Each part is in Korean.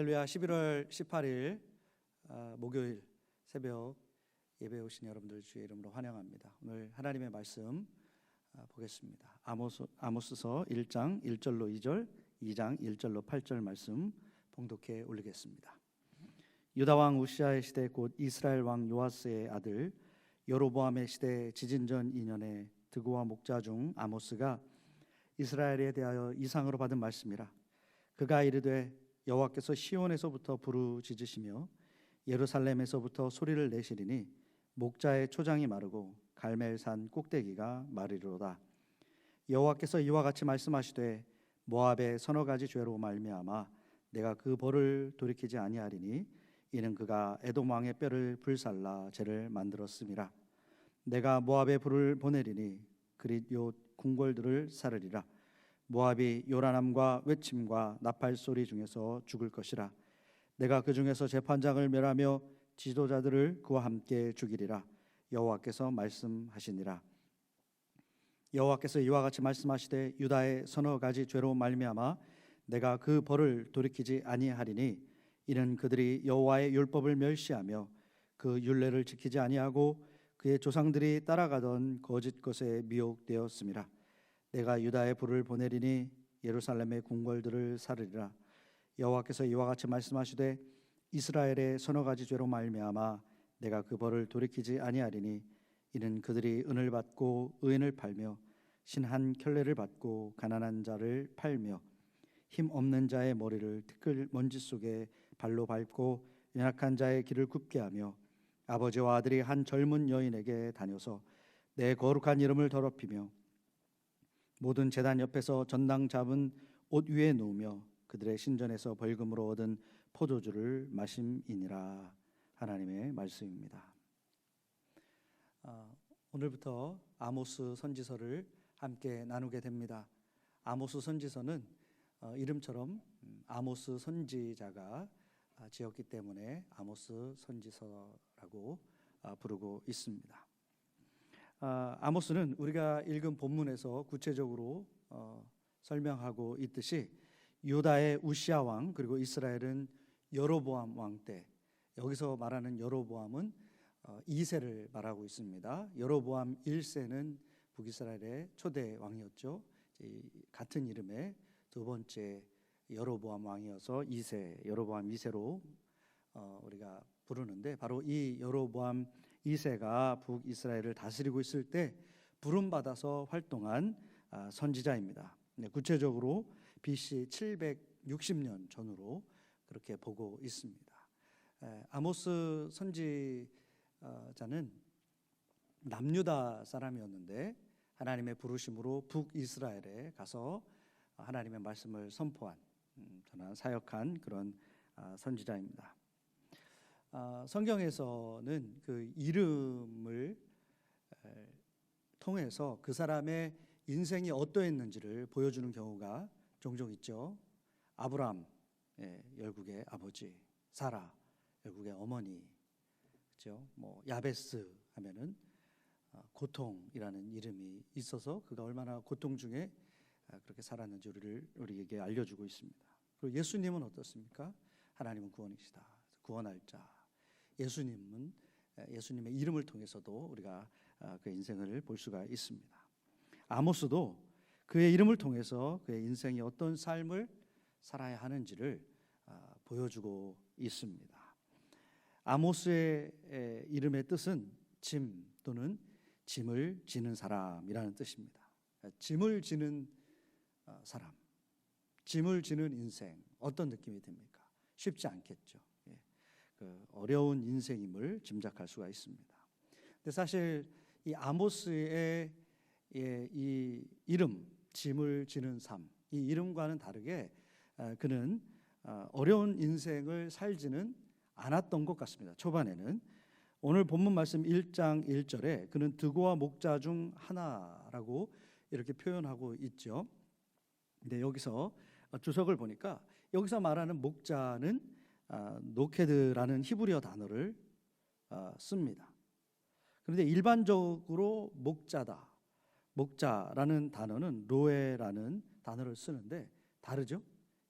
할렐루야 11월 18일 아, 목요일 새벽 예배 오신 여러분들 주의 이름으로 환영합니다. 오늘 하나님의 말씀 아, 보겠습니다. 아모스, 아모스서 1장 1절로 2절, 2장 1절로 8절 말씀 봉독해 올리겠습니다. 유다 왕 우시아의 시대 곧 이스라엘 왕 요아스의 아들 여로보암의 시대 지진전 2년에 드고와 목자 중 아모스가 이스라엘에 대하여 이상으로 받은 말씀이라 그가 이르되 여호와께서 시온에서부터 부르짖으시며 예루살렘에서부터 소리를 내시리니 목자의 초장이 마르고 갈멜산 꼭대기가 마르리로다. 여호와께서 이와 같이 말씀하시되 모압의 서너 가지 죄로 말미암아 내가 그 벌을 돌이키지 아니하리니 이는 그가 에돔 왕의 뼈를 불살라 죄를 만들었음이라. 내가 모압에 불을 보내리니 그릿 요 궁궐들을 사르리라 모압이 요란함과 외침과 나팔 소리 중에서 죽을 것이라. 내가 그 중에서 재판장을 멸하며 지도자들을 그와 함께 죽이리라. 여호와께서 말씀하시니라. 여호와께서 이와 같이 말씀하시되 유다의 서너 가지 죄로 말미암아 내가 그 벌을 돌이키지 아니하리니 이는 그들이 여호와의 율법을 멸시하며 그 율례를 지키지 아니하고 그의 조상들이 따라가던 거짓 것에 미혹되었음이라 내가 유다의 불을 보내리니 예루살렘의 궁궐들을 사르리라. 여호와께서 이와 같이 말씀하시되 이스라엘의 서너 가지 죄로 말미암아 내가 그 벌을 돌이키지 아니하리니 이는 그들이 은을 받고 의인을 팔며 신한 켤레를 받고 가난한 자를 팔며 힘 없는 자의 머리를 티끌 먼지 속에 발로 밟고 연약한 자의 길을 굽게 하며 아버지와 아들이 한 젊은 여인에게 다녀서 내 거룩한 이름을 더럽히며 모든 재단 옆에서 전당 잡은 옷 위에 놓으며 그들의 신전에서 벌금으로 얻은 포도주를 마심이니라 하나님의 말씀입니다. 아, 오늘부터 아모스 선지서를 함께 나누게 됩니다. 아모스 선지서는 어, 이름처럼 음, 아모스 선지자가 아, 지었기 때문에 아모스 선지서라고 아, 부르고 있습니다. 아, 아모스는 우리가 읽은 본문에서 구체적으로 어, 설명하고 있듯이 유다의 우시아 왕 그리고 이스라엘은 여로보암 왕 때 여기서 말하는 여로보암은 어, 2세를 말하고 있습니다. 여로보암 1세는 북이스라엘의 초대 왕이었죠. 같은 이름의 두 번째 여로보암 왕이어서 2세 여로보암 2세로 어, 우리가 부르는데 바로 이 여로보암 2세가 북이스라엘을 다스리고 있을 때 부름 받아서 활동한 아, 선지자입니다. 네, 구체적으로 BC 760년 전으로 그렇게 보고 있습니다. 아모스 선지자는 남유다 사람이었는데 하나님의 부르심으로 북이스라엘에 가서 하나님의 말씀을 선포한 음, 저는 사역한 그런 아, 선지자입니다. 아, 성경에서는 그 이름을 통해서 그 사람의 인생이 어떠했는지를 보여주는 경우가 종종 있죠. 아브람 예, 열국의 아버지, 사라 열국의 어머니, 그렇죠. 뭐 야베스 하면은 어, 고통이라는 이름이 있어서 그가 얼마나 고통 중에 아, 그렇게 살았는지 우리를 우리에게 알려주고 있습니다. 그리고 예수님은 어떻습니까? 하나님은 구원이시다. 구원할 자. 예수님은 예수님의 이름을 통해서도 우리가 아, 그의 인생을 볼 수가 있습니다. 아모스도 그의 이름을 통해서 그의 인생이 어떤 삶을 살아야 하는지를 아, 보여주고 있습니다. 아모스의 이름의 뜻은 짐 또는 짐을 지는 사람이라는 뜻입니다. 짐을 지는 어, 사람, 짐을 지는 인생 어떤 느낌이 듭니까? 쉽지 않겠죠. 예. 그 어려운 인생임을 짐작할 수가 있습니다. 근데 사실 이 아모스의 예, 이 이름 짐을 지는 삶, 이 이름과는 다르게 어, 그는 어, 어려운 인생을 살지는 않았던 것 같습니다. 초반에는 오늘 본문 말씀 1장 1절에 그는 드고와 목자 중 하나라고 이렇게 표현하고 있죠. 근데 여기서 주석을 보니까 여기서 말하는 목자는 아, 노케드라는 히브리어 단어를 아, 씁니다. 그런데 일반적으로 목자다, 목자라는 단어는 로에라는 단어를 쓰는데 다르죠.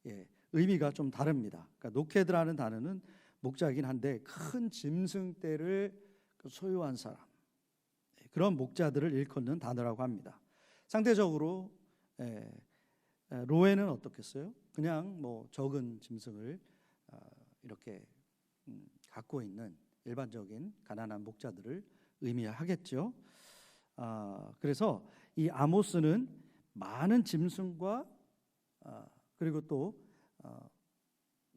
예, 의미가 좀 다릅니다. 그러니까 노케드라는 단어는 목자이긴 한데 큰 짐승떼를 그 소유한 사람 예, 그런 목자들을 일컫는 단어라고 합니다. 상대적으로 예, 예, 로에는 어떻겠어요? 그냥 뭐 적은 짐승을 어, 이렇게 음, 갖고 있는 일반적인 가난한 목자들을 의미하겠죠. 아, 그래서 이 아모스는 많은 짐승과 아, 그리고 또 어,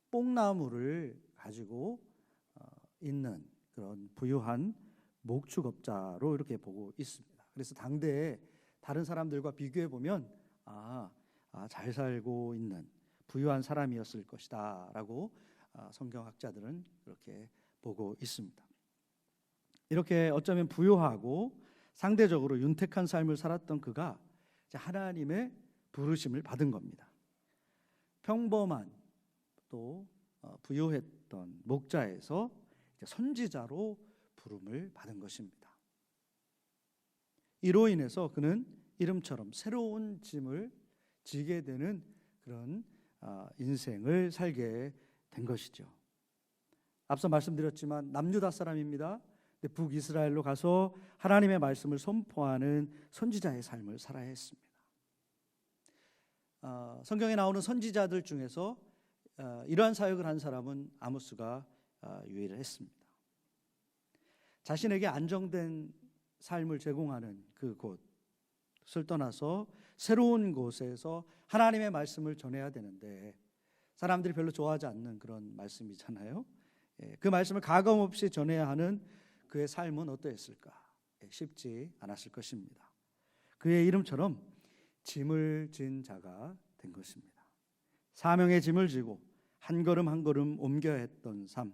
뽕나무를 가지고 어, 있는 그런 부유한 목축업자로 이렇게 보고 있습니다. 그래서 당대에 다른 사람들과 비교해 보면 아, 아, 잘 살고 있는 부유한 사람이었을 것이다라고 아, 성경학자들은 그렇게 보고 있습니다. 이렇게 어쩌면 부유하고 상대적으로 윤택한 삶을 살았던 그가 하나님의 부르심을 받은 겁니다. 평범한 또 어, 부유했던 목자에서 선지자로 부름을 받은 것입니다. 이로 인해서 그는 이름처럼 새로운 짐을 지게 되는 그런 아, 인생을 살게 된 것이죠. 앞서 말씀드렸지만 남유다 사람입니다. 북이스라엘로 가서 하나님의 말씀을 선포하는 선지자의 삶을 살아야 했습니다. 어, 성경에 나오는 선지자들 중에서 어, 이러한 사역을 한 사람은 아모스가 어, 유일했습니다. 자신에게 안정된 삶을 제공하는 그 곳을 떠나서 새로운 곳에서 하나님의 말씀을 전해야 되는데 사람들이 별로 좋아하지 않는 그런 말씀이잖아요. 예, 그 말씀을 가감 없이 전해야 하는 그의 삶은 어떠했을까? 예, 쉽지 않았을 것입니다. 그의 이름처럼 짐을 진 자가 된 것입니다. 사명의 짐을 지고 한 걸음 한 걸음 옮겨야 했던 삶.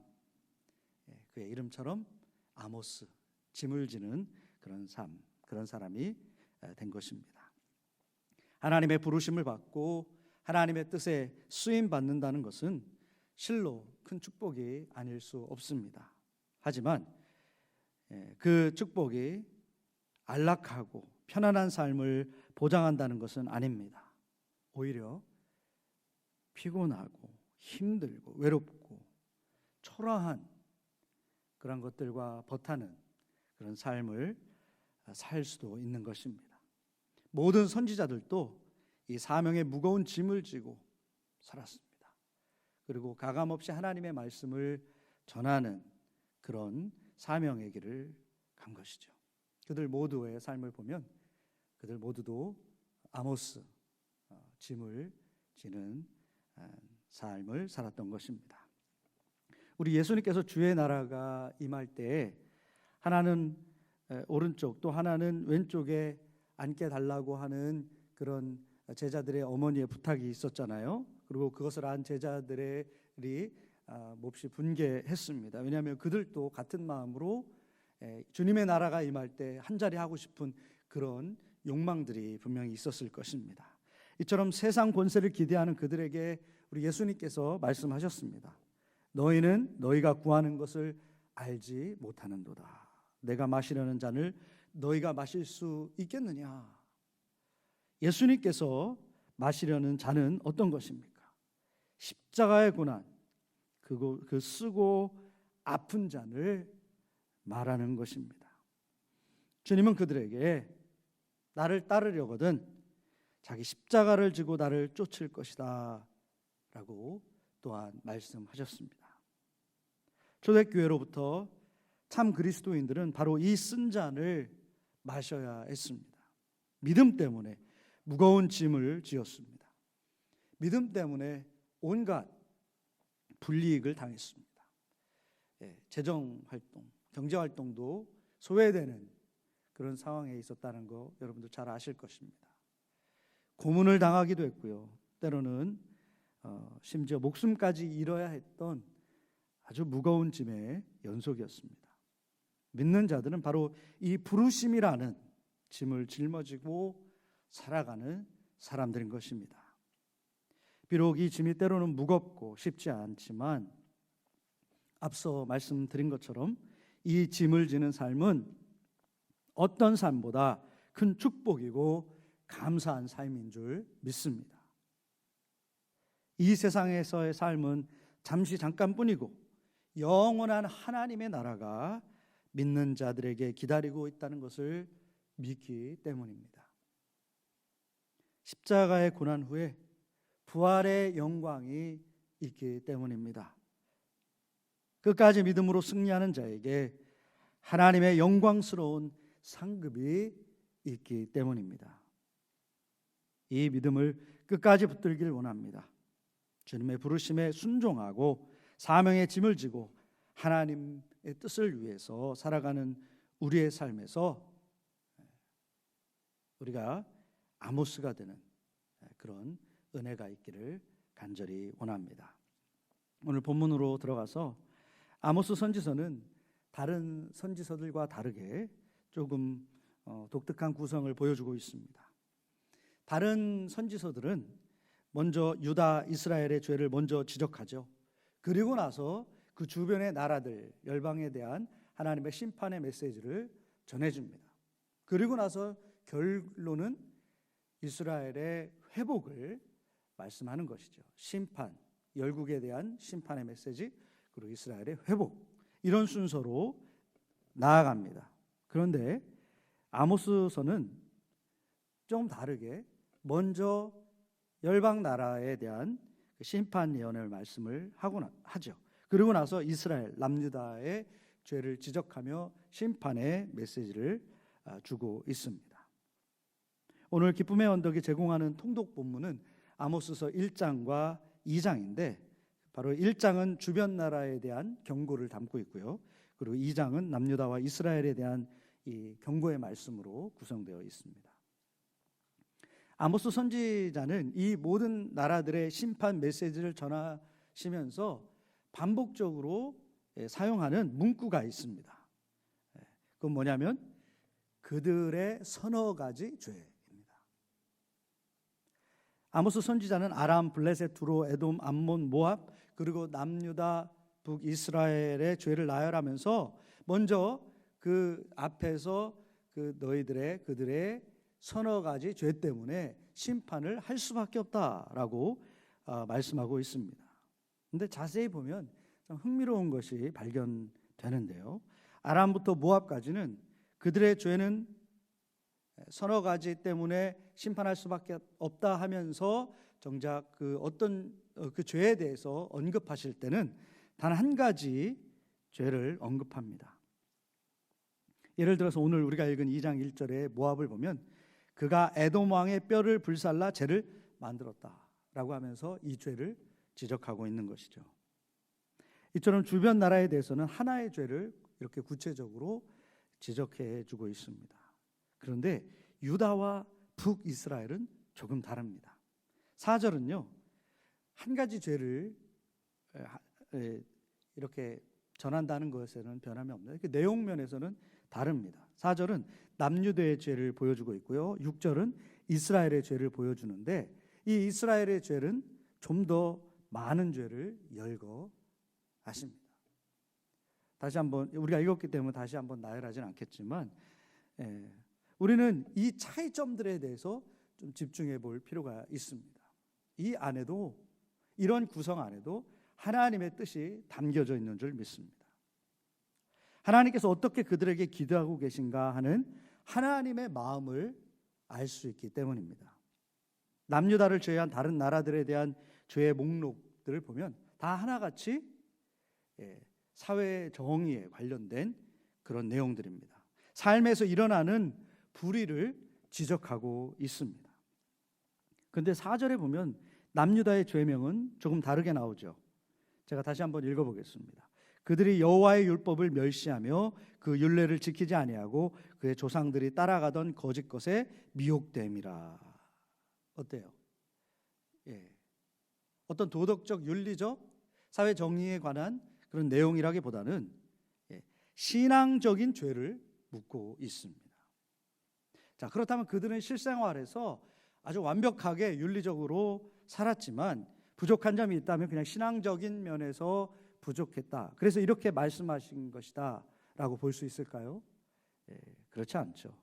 예, 그의 이름처럼 아모스, 짐을 지는 그런 삶, 그런 사람이 된 것입니다. 하나님의 부르심을 받고 하나님의 뜻에 쓰임 받는다는 것은 실로 큰 축복이 아닐 수 없습니다. 하지만 예, 그 축복이 안락하고 편안한 삶을 보장한다는 것은 아닙니다. 오히려 피곤하고 힘들고 외롭고 초라한 그런 것들과 버타는 그런 삶을 살 수도 있는 것입니다. 모든 선지자들도 이 사명의 무거운 짐을 지고 살았습니다. 그리고 가감 없이 하나님의 말씀을 전하는 그런 사명의 길을 간 것이죠. 그들 모두의 삶을 보면 그들 모두도 아모스 어, 짐을 지는 어, 삶을 살았던 것입니다. 우리 예수님께서 주의 나라가 임할 때 하나는 오른쪽 또 하나는 왼쪽에 앉게 달라고 하는 그런 제자들의 어머니의 부탁이 있었잖아요. 그리고 그것을 안 제자들이 아, 몹시 분개했습니다. 왜냐하면 그들도 같은 마음으로 주님의 나라가 임할 때 한 자리 하고 싶은 그런 욕망들이 분명히 있었을 것입니다. 이처럼 세상 권세를 기대하는 그들에게 우리 예수님께서 말씀하셨습니다. 너희는 너희가 구하는 것을 알지 못하는도다. 내가 마시려는 잔을 너희가 마실 수 있겠느냐? 예수님께서 마시려는 잔은 어떤 것입니까? 십자가의 고난, 그거 그 쓰고 아픈 잔을 말하는 것입니다. 주님은 그들에게 나를 따르려거든 자기 십자가를 지고 나를 쫓을 것이다 라고 또한 말씀하셨습니다. 초대교회로부터 참 그리스도인들은 바로 이 쓴 잔을 마셔야 했습니다. 믿음 때문에 무거운 짐을 지었습니다. 믿음 때문에 온갖 불이익을 당했습니다. 예, 재정 활동, 경제 활동도 소외되는 그런 상황에 있었다는 거 여러분도 잘 아실 것입니다. 고문을 당하기도 했고요. 때로는 어, 심지어 목숨까지 잃어야 했던 아주 무거운 짐의 연속이었습니다. 믿는 자들은 바로 이 부르심이라는 짐을 짊어지고 살아가는 사람들인 것입니다. 비록 이 짐이 때로는 무겁고 쉽지 않지만 앞서 말씀드린 것처럼 이 짐을 지는 삶은 어떤 삶보다 큰 축복이고 감사한 삶인 줄 믿습니다. 이 세상에서의 삶은 잠시 잠깐뿐이고 영원한 하나님의 나라가 믿는 자들에게 기다리고 있다는 것을 믿기 때문입니다. 십자가의 고난 후에 부활의 영광이 있기 때문입니다. 끝까지 믿음으로 승리하는 자에게 하나님의 영광스러운 상급이 있기 때문입니다. 이 믿음을 끝까지 붙들길 원합니다. 주님의 부르심에 순종하고 사명의 짐을 지고 하나님의 뜻을 위해서 살아가는 우리의 삶에서 우리가 아모스가 되는 그런 은혜가 있기를 간절히 원합니다. 오늘 본문으로 들어가서 아모스 선지서는 다른 선지서들과 다르게 조금 어, 독특한 구성을 보여주고 있습니다. 다른 선지서들은 먼저 유다 이스라엘의 죄를 먼저 지적하죠. 그리고 나서 그 주변의 나라들 열방에 대한 하나님의 심판의 메시지를 전해줍니다. 그리고 나서 결론은 이스라엘의 회복을 말씀하는 것이죠. 심판, 열국에 대한 심판의 메시지, 그리고 이스라엘의 회복 이런 순서로 나아갑니다. 그런데 아모스서는 좀 다르게 먼저 열방 나라에 대한 그 심판 예언을 말씀을 하고 하죠. 그리고 나서 이스라엘 남유다의 죄를 지적하며 심판의 메시지를 아, 주고 있습니다. 오늘 기쁨의 언덕이 제공하는 통독 본문은 아모스서 1장과 2장인데 바로 1장은 주변 나라에 대한 경고를 담고 있고요. 그리고 2장은 남유다와 이스라엘에 대한 이 경고의 말씀으로 구성되어 있습니다. 아모스 선지자는 이 모든 나라들의 심판 메시지를 전하시면서 반복적으로 예, 사용하는 문구가 있습니다. 예, 그건 뭐냐면 그들의 서너 가지 죄. 아모스 선지자는 아람, 블레셋, 두로, 에돔, 암몬, 모압 그리고 남유다, 북이스라엘의 죄를 나열하면서 먼저 그 앞에서 그 너희들의 그들의 서너 가지 죄 때문에 심판을 할 수밖에 없다라고 어, 말씀하고 있습니다. 근데 자세히 보면 좀 흥미로운 것이 발견되는데요. 아람부터 모압까지는 그들의 죄는 서너 가지 때문에 심판할 수밖에 없다 하면서 정작 그 어떤 어, 그 죄에 대해서 언급하실 때는 단 한 가지 죄를 언급합니다. 예를 들어서 오늘 우리가 읽은 2장 1절의 모압을 보면 그가 에돔 왕의 뼈를 불살라 죄를 만들었다라고 하면서 이 죄를 지적하고 있는 것이죠. 이처럼 주변 나라에 대해서는 하나의 죄를 이렇게 구체적으로 지적해 주고 있습니다. 그런데 유다와 북이스라엘은 조금 다릅니다. 4절은요. 한 가지 죄를 이렇게 전한다는 것에는 변함이 없는 그 내용 면에서는 다릅니다. 4절은 남유대의 죄를 보여주고 있고요. 6절은 이스라엘의 죄를 보여주는데 이 이스라엘의 죄는 좀 더 많은 죄를 열거하십니다. 다시 한번 우리가 읽었기 때문에 다시 한번 나열하지는 않겠지만 예, 우리는 이 차이점들에 대해서 좀 집중해 볼 필요가 있습니다. 이 안에도 이런 구성 안에도 하나님의 뜻이 담겨져 있는 줄 믿습니다. 하나님께서 어떻게 그들에게 기도하고 계신가 하는 하나님의 마음을 알 수 있기 때문입니다. 남유다를 제외한 다른 나라들에 대한 죄의 목록들을 보면 다 하나같이 예, 사회 정의에 관련된 그런 내용들입니다. 삶에서 일어나는 불의를 지적하고 있습니다. 근데 4절에 보면 남유다의 죄명은 조금 다르게 나오죠. 제가 다시 한번 읽어 보겠습니다. 그들이 여호와의 율법을 멸시하며 그 율례를 지키지 아니하고 그의 조상들이 따라가던 거짓 것에 미혹됨이라. 어때요? 예. 어떤 도덕적 윤리적 사회 정의에 관한 그런 내용이라기보다는 예. 신앙적인 죄를 묻고 있습니다. 자, 그렇다면 그들은 실생활에서 아주 완벽하게 윤리적으로 살았지만 부족한 점이 있다면 그냥 신앙적인 면에서 부족했다. 그래서 이렇게 말씀하신 것이다 라고 볼 수 있을까요? 예, 그렇지 않죠.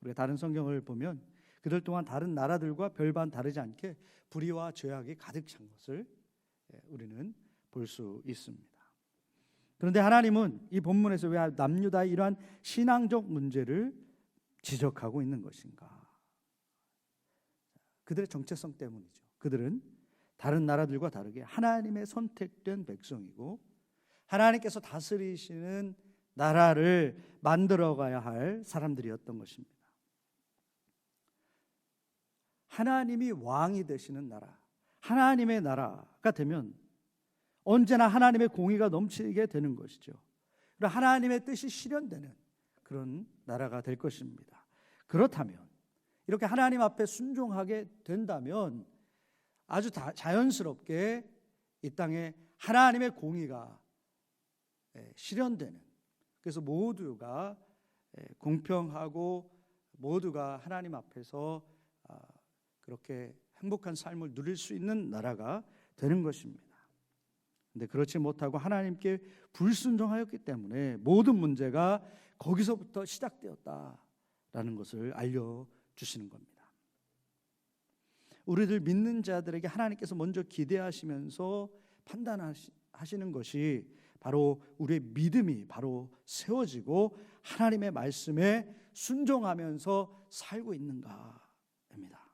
우리가 다른 성경을 보면 그들 동안 다른 나라들과 별반 다르지 않게 불의와 죄악이 가득 찬 것을 예, 우리는 볼 수 있습니다. 그런데 하나님은 이 본문에서 왜 남유다의 이러한 신앙적 문제를 지적하고 있는 것인가? 그들의 정체성 때문이죠. 그들은 다른 나라들과 다르게 하나님의 선택된 백성이고 하나님께서 다스리시는 나라를 만들어 가야 할 사람들이었던 것입니다. 하나님이 왕이 되시는 나라, 하나님의 나라가 되면 언제나 하나님의 공의가 넘치게 되는 것이죠. 하나님의 뜻이 실현되는 그런 나라가 될 것입니다. 그렇다면 이렇게 하나님 앞에 순종하게 된다면 아주 자연스럽게 이 땅에 하나님의 공의가 예, 실현되는 그래서 모두가 예, 공평하고 모두가 하나님 앞에서 아, 그렇게 행복한 삶을 누릴 수 있는 나라가 되는 것입니다. 근데 그렇지 못하고 하나님께 불순종하였기 때문에 모든 문제가 거기서부터 시작되었다라는 것을 알려 주시는 겁니다. 우리들 믿는 자들에게 하나님께서 먼저 기대하시면서 판단하시는 것이 바로 우리의 믿음이 바로 세워지고 하나님의 말씀에 순종하면서 살고 있는가입니다.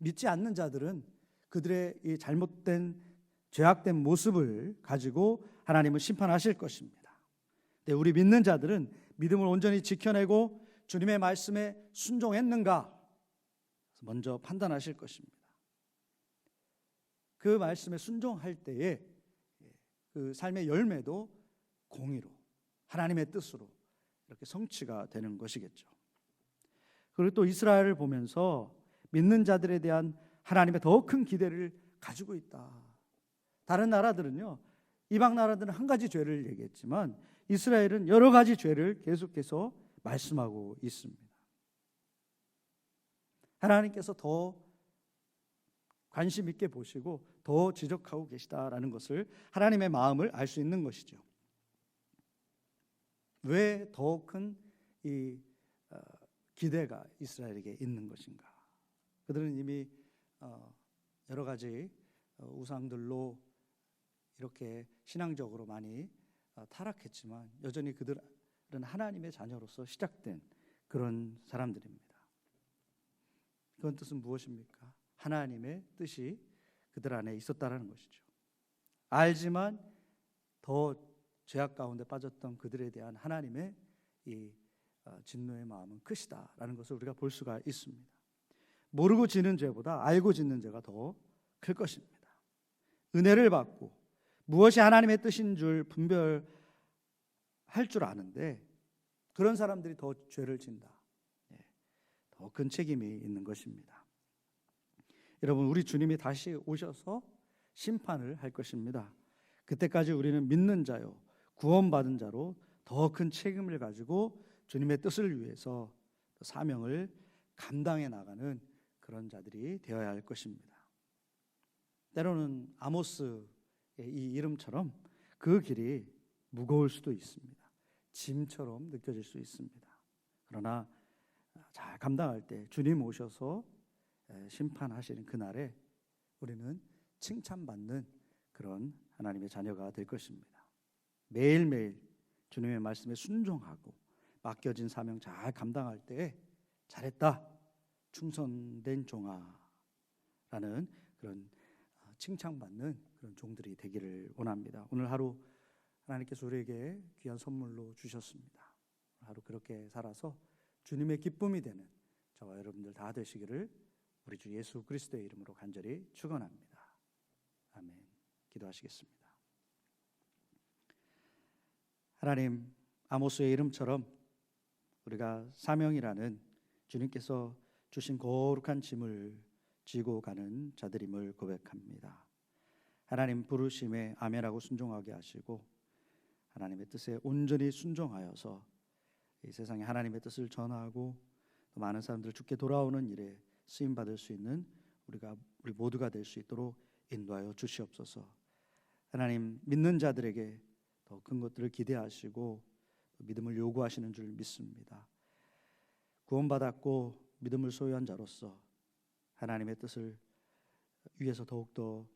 믿지 않는 자들은 그들의 이 잘못된 죄악된 모습을 가지고 하나님을 심판하실 것입니다. 근데 우리 믿는 자들은 믿음을 온전히 지켜내고 주님의 말씀에 순종했는가 먼저 판단하실 것입니다. 그 말씀에 순종할 때에 그 삶의 열매도 공의로 하나님의 뜻으로 이렇게 성취가 되는 것이겠죠. 그리고 또 이스라엘을 보면서 믿는 자들에 대한 하나님의 더 큰 기대를 가지고 있다. 다른 나라들은요, 이방 나라들은 한 가지 죄를 얘기했지만 이스라엘은 여러 가지 죄를 계속해서 말씀하고 있습니다. 하나님께서 더 관심 있게 보시고 더 지적하고 계시다라는 것을 하나님의 마음을 알 수 있는 것이죠. 왜 더 큰이 어, 기대가 이스라엘에게 있는 것인가? 그들은 이미 어, 여러 가지 어, 우상들로 이렇게 신앙적으로 많이 타락했지만 여전히 그들은 하나님의 자녀로서 시작된 그런 사람들입니다. 그건 뜻은 무엇입니까? 하나님의 뜻이 그들 안에 있었다라는 것이죠. 알지만 더 죄악 가운데 빠졌던 그들에 대한 하나님의 이 어, 진노의 마음은 크시다라는 것을 우리가 볼 수가 있습니다. 모르고 지는 죄보다 알고 짓는 죄가 더 클 것입니다. 은혜를 받고 무엇이 하나님의 뜻인 줄 분별할 줄 아는데 그런 사람들이 더 죄를 진다. 더 큰 책임이 있는 것입니다. 여러분, 우리 주님이 다시 오셔서 심판을 할 것입니다. 그때까지 우리는 믿는 자요, 구원받은 자로 더 큰 책임을 가지고 주님의 뜻을 위해서 사명을 감당해 나가는 그런 자들이 되어야 할 것입니다. 때로는 아모스의 이 이름처럼 그 길이 무거울 수도 있습니다. 짐처럼 느껴질 수 있습니다. 그러나 잘 감당할 때 주님 오셔서 심판하시는 그날에 우리는 칭찬받는 그런 하나님의 자녀가 될 것입니다. 매일매일 주님의 말씀에 순종하고 맡겨진 사명 잘 감당할 때 잘했다. 충성된 종아라는 그런 어, 칭찬받는 그런 종들이 되기를 원합니다. 오늘 하루 하나님께서 우리에게 귀한 선물로 주셨습니다. 하루 그렇게 살아서 주님의 기쁨이 되는 저와 여러분들 다 되시기를 우리 주 예수 그리스도의 이름으로 간절히 축원합니다. 아멘. 기도하시겠습니다. 하나님 아모스의 이름처럼 우리가 사명이라는 주님께서 주신 거룩한 짐을 지고 가는 자들임을 고백합니다. 하나님 부르심에 아멘하고 순종하게 하시고 하나님의 뜻에 온전히 순종하여서 이 세상에 하나님의 뜻을 전하고 또 많은 사람들 죽게 돌아오는 일에 쓰임 받을 수 있는 우리가 우리 모두가 될 수 있도록 인도하여 주시옵소서. 하나님 믿는 자들에게 더 큰 것들을 기대하시고 믿음을 요구하시는 줄 믿습니다. 구원받았고 믿음을 소유한 자로서 하나님의 뜻을 위해서 더욱더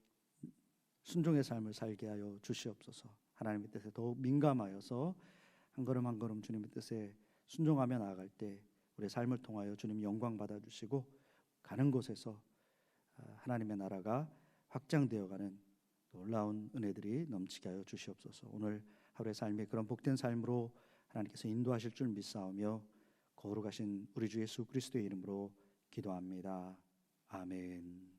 순종의 삶을 살게 하여 주시옵소서. 하나님의 뜻에 더욱 민감하여서 한 걸음 한 걸음 주님의 뜻에 순종하며 나아갈 때 우리의 삶을 통하여 주님 영광 받아 주시고 가는 곳에서 아, 하나님의 나라가 확장되어가는 놀라운 은혜들이 넘치게 하여 주시옵소서. 오늘 하루의 삶이 그런 복된 삶으로 하나님께서 인도하실 줄 믿사오며 거룩하신 우리 주 예수 그리스도의 이름으로 기도합니다. 아멘.